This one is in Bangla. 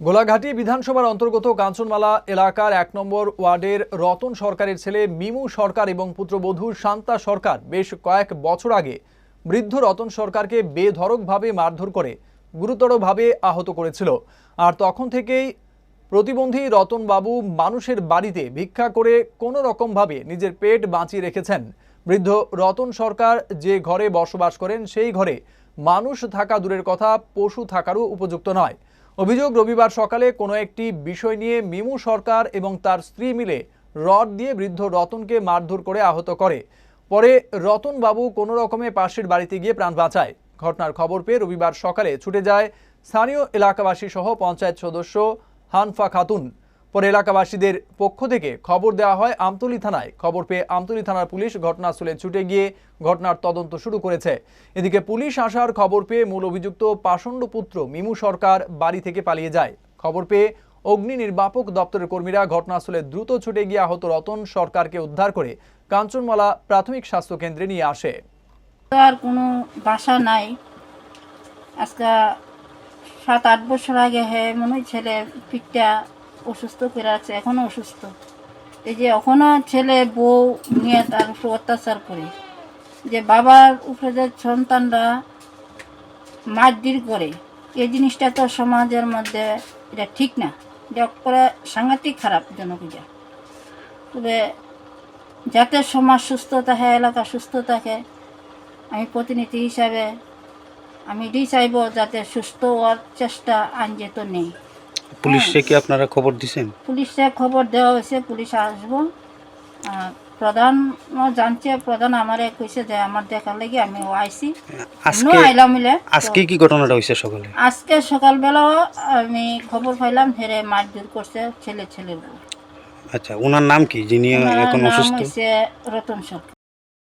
গোলাঘাটি বিধানসভার অন্তর্গত কাঞ্চনমালা এলাকার এক নম্বর ওয়ার্ডের রতন সরকারের ছেলে মিমু সরকার এবং পুত্রবধূ শান্তা সরকার বেশ কয়েক বছর আগে বৃদ্ধ রতন সরকারকে বেধড়কভাবে মারধর করে গুরুতরভাবে আহত করেছিল। আর তখন থেকেই প্রতিবন্ধী রতনবাবু মানুষের বাড়িতে ভিক্ষা করে কোনো রকমভাবে নিজের পেট বাঁচিয়ে রেখেছেন। বৃদ্ধ রতন সরকার যে ঘরে বসবাস করেন সেই ঘরে মানুষ থাকা দূরের কথা, পশু থাকারও উপযুক্ত নয়। অভিযোগ, রবিবার সকালে কোনো একটি বিষয় নিয়ে মিমু সরকার এবং তার স্ত্রী মিলে রড দিয়ে বৃদ্ধ রতনকে মারধর করে আহত করে। পরে রতনবাবু কোনো রকমে পাশের বাড়িতে গিয়ে প্রাণ বাঁচায়। ঘটনার খবর পেয়ে রবিবার সকালে ছুটে যায় স্থানীয় এলাকাবাসী সহ পঞ্চায়েত সদস্য হানফা খাতুন। পরে এলাকাবাসীদের পক্ষ থেকে খবর দেওয়া হয়, আমতলী থানায় খবর পেয়ে আমতলি থানার পুলিশ ঘটনাস্থলে ছুটে গিয়ে ঘটনার তদন্ত শুরু করেছে। এদিকে পুলিশ আসার খবর পেয়ে মূল অভিযুক্ত পাষণ্ড পুত্র মিমু সরকার বাড়ি থেকে পালিয়ে যায়। খবর পেয়ে অগ্নি নির্বাপক দপ্তরের কর্মীরা ঘটনাস্থলে দ্রুত ছুটে গিয়ে আহত রতন সরকারকে উদ্ধার করে কাঞ্চনমালা প্রাথমিক স্বাস্থ্য কেন্দ্রে নিয়ে আসে। আর কোনো বাসা নাই। আজকে সাত আট বছর আগে হে মনে হয় ছেলে পিঠটা অসুস্থ করে আছে। এখনও অসুস্থ? এই যে এখনও ছেলে বউ নিয়ে তার উপর অত্যাচার করে। যে বাবার উপরে যে সন্তানরা মারধর করে এই জিনিসটা তো সমাজের মধ্যে এটা ঠিক না। এটা করে সাংঘাতিক খারাপ জনপূজা তবে যাতে সমাজ সুস্থ থাকে এলাকা সুস্থ থাকে আমি প্রতিনিধি হিসাবে আমি এটাই চাইব যাতে সুস্থ হওয়ার চেষ্টা আইন যেত নেই। পুলিশে কি আপনারা খবর দিছেন? পুলিশে খবর দেওয়া হয়েছে পুলিশ আসব। প্রধান জানছে প্রধান আমারে কইছে যে আমার দেখার লাগি আমি ও আইসি আজকে আইলাম মিলে আজকে কি ঘটনাটা হয়েছে সকালে? আজকে সকালবেলাও আমি খবর পাইলাম হেরে মারধর করছে ছেলে বউ। আচ্ছা ওনার নাম কি যিনি এখন অসুস্থ? রতন সরকার।